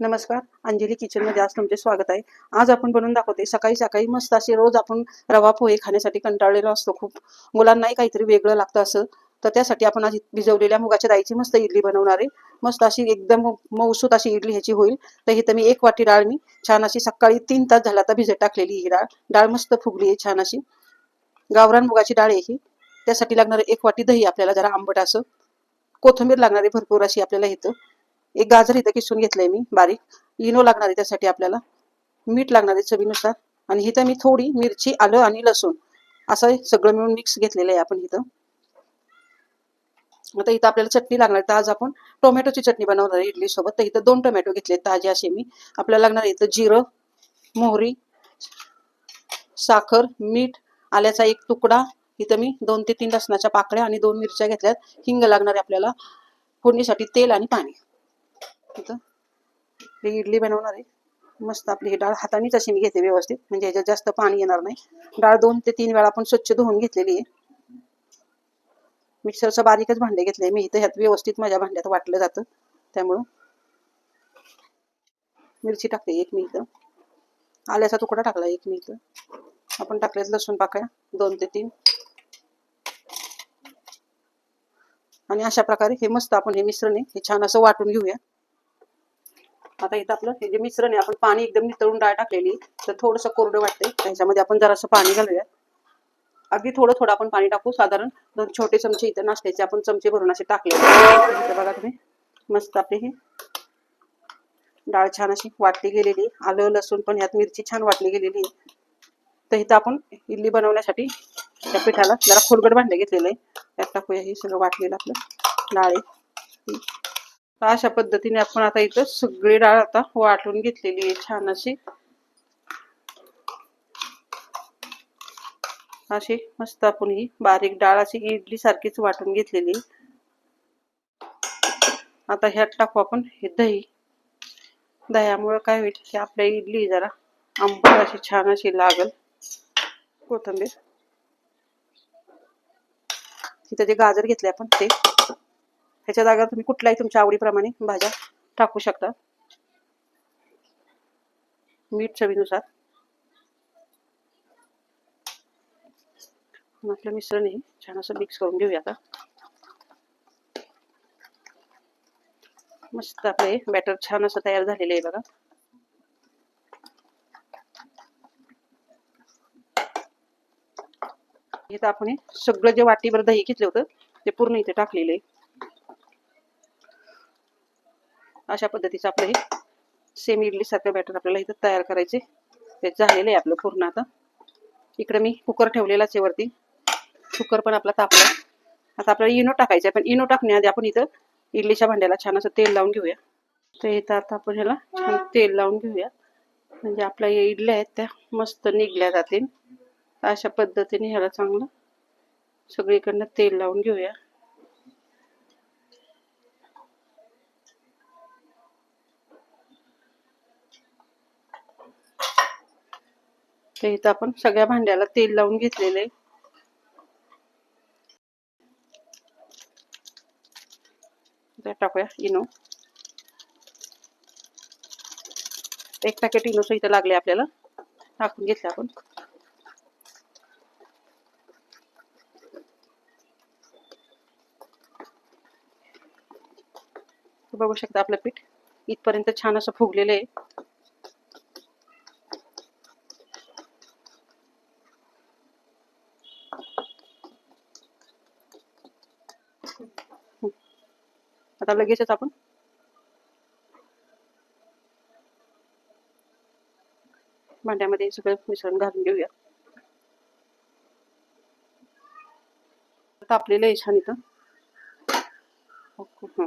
नमस्कार अंजली किचनमध्ये आज तुमचे स्वागत आहे. आज आपण बनवून दाखवते सकाळी सकाळी मस्त असे रोज आपण रवा पोहे खाण्यासाठी कंटाळलेलो असतो खूप. मुलांनाही काहीतरी वेगळं लागतं असं. तर त्यासाठी आपण आज भिजवलेल्या मुगाच्या डाळीची मस्त इडली बनवणार आहे. मस्त अशी एकदम मऊसूत अशी इडली ह्याची होईल. तर इथं मी एक वाटी डाळ मी छान अशी सकाळी तीन तास झाला तर भिजत टाकलेली ही डाळ. डाळ मस्त फुगली आहे छान अशी. गावरान मुगाची डाळ आहे ही. त्यासाठी लागणार एक वाटी दही आपल्याला जरा आंबट असं कोथिंबीर लागणार आहे भरपूर अशी आपल्याला इथं. एक गाजर इथं किसून घेतलंय मी बारीक. इनो लागणार आहे त्यासाठी आपल्याला. मीठ लागणार आहे चवीनुसार. आणि इथं मी थोडी मिरची आलं आणि लसूण. असं सगळं मिळून मिक्स घेतलेलं आहे आपण इथं. आता इथं आपल्याला चटणी लागणार आहे. तर आज आपण टोमॅटोची चटणी बनवणार आहे इडली सोबत तर इथं दोन टोमॅटो घेतले ताजे असे मी. आपल्याला लागणार इथं जिरं मोहरी साखर मीठ आल्याचा एक तुकडा इथं मी दोन ते तीन लसणाच्या पाकळ्या आणि दोन मिरच्या घेतल्यात. हिंग लागणार आहे आपल्याला फोडणीसाठी तेल आणि पाणी. इथं ही इडली बनवणार आहे. मस्त आपली ही डाळ हातानेच अशी मी घेते व्यवस्थित. म्हणजे ह्याच्यात जास्त पाणी येणार नाही. डाळ दोन ते तीन वेळा आपण स्वच्छ धुवून घेतलेली आहे. मिक्सरचं बारीकच भांडे घेतले मी इथं ह्यात व्यवस्थित माझ्या भांड्यात वाटलं जातं. त्यामुळं मिरची टाकते एक मी इथं. आल्याचा तुकडा टाकला एक मी इथं. आपण टाकलेत लसूण पाकळ्या. दोन ते तीन. आणि अशा प्रकारे हे मस्त आपण हे मिश्रण आहे हे छान असं वाटून घेऊया. आता इथं आपलं हे जे मिश्रण आहे आपण पाणी एकदम नितळून डाळ टाकलेली तर थोडंसं कोरडं वाटतंय. त्याच्यामध्ये आपण जरासं पाणी घालूया. अगदी थोडं थोडं आपण पाणी टाकू. साधारण दोन छोटे चमचे इथं नाश्त्याचे आपण चमचे भरून असे टाकले. बघा तुम्ही मस्त आपले हे डाळ छान अशी वाटली गेलेली आलं लसूण पण ह्यात मिरची छान वाटली गेलेली आहे. तर इथं आपण इडली बनवण्यासाठी त्या पिठाला जरा खोलगट भांडे घेतलेलं. आहे त्यात टाकूया हे सगळं वाटलेलं आपलं. डाळ तर अशा पद्धतीने आपण आता इथं सगळी डाळ आता वाटून घेतलेली आहे छान अशी. अशी मस्त आपण ही बारीक डाळ अशी इडली सारखीच वाटून घेतलेली आता ह्यात टाकू आपण हे दही. दह्यामुळे काय होईल की आपल्या इडली जरा आंबट अशी छान अशी लागल. कोथिंबीर. तिथं जे गाजर घेतले आपण ते. ह्याच्या जागा तुम्ही कुठल्याही तुमच्या आवडीप्रमाणे भाज्या टाकू शकता. मीठ चवीनुसार. आपलं मिश्रण हे छान असं मिक्स करून घेऊया आता. मस्त आपलं हे बॅटर छान असं तयार झालेलं आहे बघा. इथं आपण सगळं जे वाटीभर दही घेतलं होतं ते पूर्ण इथे टाकलेलं आहे. अशा पद्धतीचं आपलं हे सेम इडली सारखं बॅटर आपल्याला इथं तयार करायचे. ते झालेलं आहे आपलं पूर्ण आता. इकडे मी कुकर ठेवलेलाच आहे वरती. कुकर पण आपला तापला. आता आपल्याला इनो टाकायचं आहे पण इनो टाकण्याआधी आपण इथं इडलीच्या भांड्याला छान असं तेल लावून घेऊया. तर इथं आता आपण ह्याला छान तेल लावून घेऊया. म्हणजे आपल्या इडल्या आहेत त्या मस्त निघल्या जातील. अशा पद्धतीने ह्याला चांगलं सगळीकडनं तेल लावून घेऊया. तर इथं आपण सगळ्या भांड्याला तेल लावून घेतलेलं आहे. टाकूया इनो. एक पॅकेट इनोचं इथं लागले आपल्याला. टाकून घेतलं आपण. बघू शकता आपलं पीठ. इथपर्यंत छान असं फुगलेलं आहे. आता लगेचच आपण भांड्यामध्ये सगळं मिश्रण घालून घेऊया. तापलेलं आहे छान इथं. हो, हो.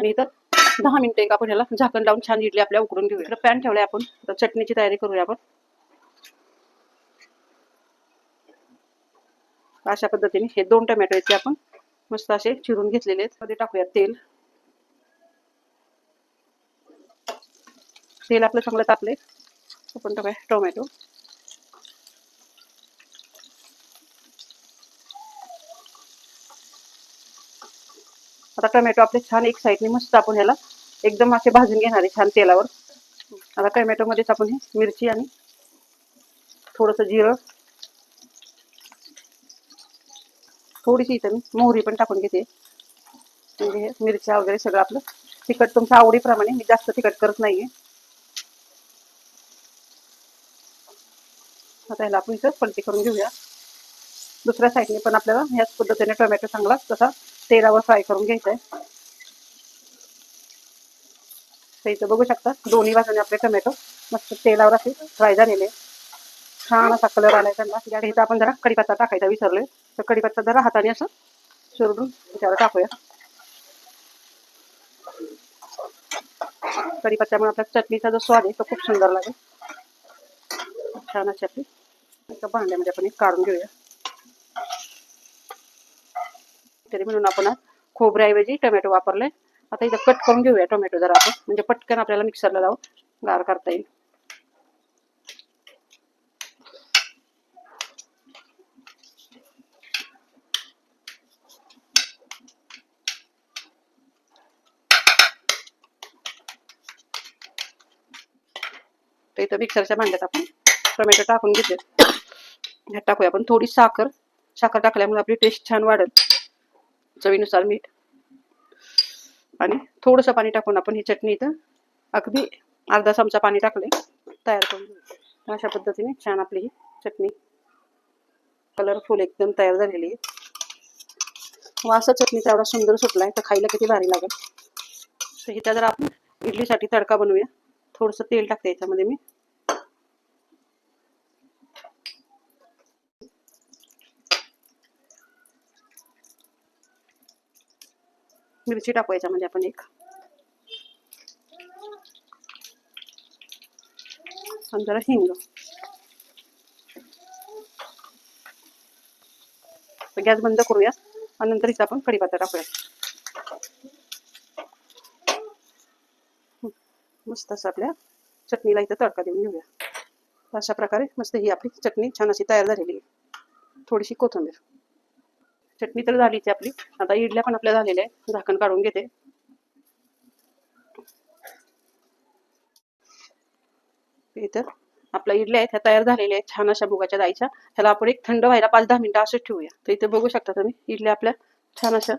आणि इथं दहा मिनिटं एक आपण ह्याला झाकण लावून छान इडली आपल्या उकडून घेऊया. इकडे पॅन ठेवलाय आपण. तर चटणीची तयारी करूया आपण. अशा पद्धतीने हे दोन टोमॅटो आहेत आपण मस्त असे चिरून घेतलेले आहेत. मध्ये टाकूया तेल. तेल आपलं चांगलं तापले आपण टाकूया टोमॅटो. आता टोमॅटो आपले छान एक साईडने मस्त आपण ह्याला एकदम असे भाजून घेणार आहे छान तेलावर. आता टोमॅटोमध्येच आपण हे मिरची आणि थोडंसं जिरं थोडीशी इथं मी मोहरी पण टाकून घेते. म्हणजे हे मिरच्या वगैरे सगळं आपलं तिखट तुमच्या आवडीप्रमाणे मी जास्त तिखट करत नाहीये. आता ह्याला आपण इथं पलटी करून घेऊया. दुसऱ्या साईडने पण आपल्याला ह्याच पद्धतीने टोमॅटो चांगला तसा तेलावर फ्राय करून घ्यायचंय. तर इथं बघू शकता दोन्ही बाजूने आपले टोमॅटो मस्त तेलावर असे फ्राय झालेले छान असा कलर आलाय त्यांना. इथं आपण जरा कढीपत्ता टाकायचा विसरलोय. तर कढीपत्ता जरा हाताने असं चुरून त्याला टाकूया. कडीपत्त्यामुळे आपल्या चटणीचा जो स्वाद आहे तो खूप सुंदर लागेल. छान चटणी भांड्यामध्ये आपण एक काढून घेऊया. तरी म्हणून आपण आज खोबऱ्याऐवजी टोमॅटो वापरले. आता इथं कट घेऊया टोमॅटो जरा म्हणजे पटकन आपल्याला मिक्सरला लावून गार करता येईल. तर इथं मिक्सरच्या भांड्यात आपण टोमॅटो टाकून घेतले ह्यात थोडी साखर. साखर टाकल्यामुळे आपली टेस्ट छान वाढेल. चवीनुसार मीठ आणि थोडंसं पाणी टाकून आपण ही चटणी इथं अगदी अर्धा चमचा पाणी टाकले तयार करून घेऊ. अशा पद्धतीने छान आपली ही चटणी कलरफुल एकदम तयार झालेली आहे. वासा चटणीचा एवढा सुंदर सुटलाय तर खायला किती भारी लागेल. तर इथं जर आपण इडलीसाठी तडका बनवूया. थोडंसं तेल टाकते याच्यामध्ये मी. मिरची टाकू एक. आणि जरा हिंग. गॅस बंद करूया आणि नंतर इथं आपण टाकूया. मस्त असं आपल्या चटणीला इथं तडका देऊन घेऊया. अशा प्रकारे मस्त ही आपली चटणी छान अशी तयार झालेली आहे. थोडीशी कोथिंबीर. चटणी तर झालीच आहे आपली. आता इडल्या पण आपल्या झालेल्या आहे झाकण काढून घेते. इतर आपल्या इडल्या आहेत. ह्या तयार झालेल्या आहेत. छान अशा मुगाच्या दाईच्या ह्याला आपण एक थंड व्हायला पाच दहा मिनिटं असंच ठेवूया. तर इथे बघू शकता तुम्ही इडल्या आपल्या छान अशा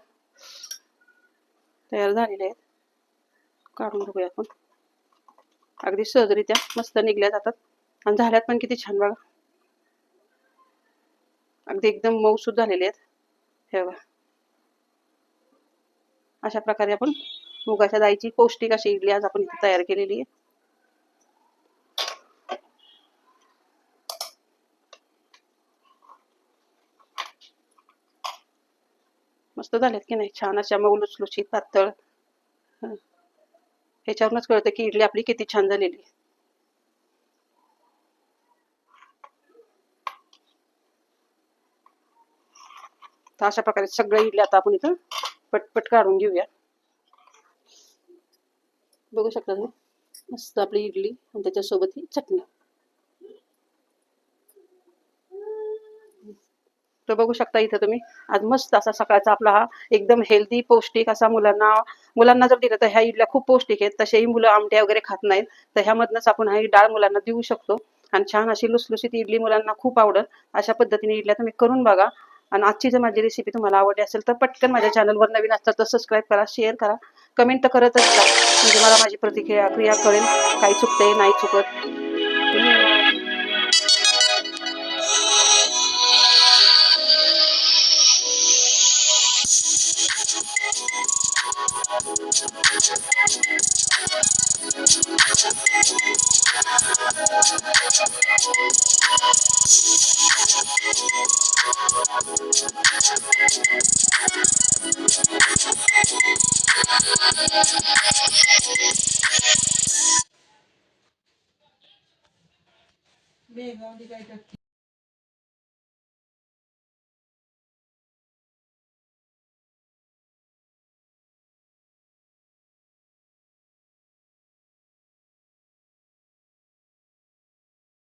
तयार झालेल्या आहेत. काढून बघूया आपण. अगदी सहजरित्या मस्त निघल्या जातात. आणि झाल्यात पण किती छान बघा. अगदी एकदम मऊसूद झालेले आहेत. हे बघा अशा प्रकारे आपण मुगाच्या दाईची पौष्टिक अशी इडली आज आपण इथे तयार केलेली आहे. मस्त झाल्यात की नाही? छान अशा मग लुचलुची पातळ. ह्याच्यावरूनच कळतं की इडली आपली किती छान झालेली तर अशा प्रकारे सगळ्या इडल्या आता आपण इथं पटपट काढून घेऊया. बघू शकता तुम्ही? मस्त आपली इडली आणि त्याच्यासोबत ही चटणी. तर बघू शकता इथं तुम्ही आज मस्त असा सकाळचा आपला हा एकदम हेल्दी पौष्टिक असा मुलांना मुलांना जर दिलं तर ह्या इडल्या खूप पौष्टिक आहेत. तसेही मुलं आमट्या वगैरे खात नाहीत. तर ह्यामधनच आपण हा डाळ मुलांना देऊ शकतो. आणि छान अशी लुसलुसीत इडली मुलांना खूप आवडत. अशा पद्धतीने इडल्या तुम्ही करून बघा. आणि आजची जर माझी रेसिपी तुम्हाला आवडली असेल तर पटकन माझ्या चॅनलवर नवीन असतात तर सबस्क्राईब करा शेअर करा. कमेंट तर करतच जा. म्हणजे मला माझी प्रतिक्रिया क्रिया कळेल. काही चुकते नाही चुकत. Thank you. Bene, non dica i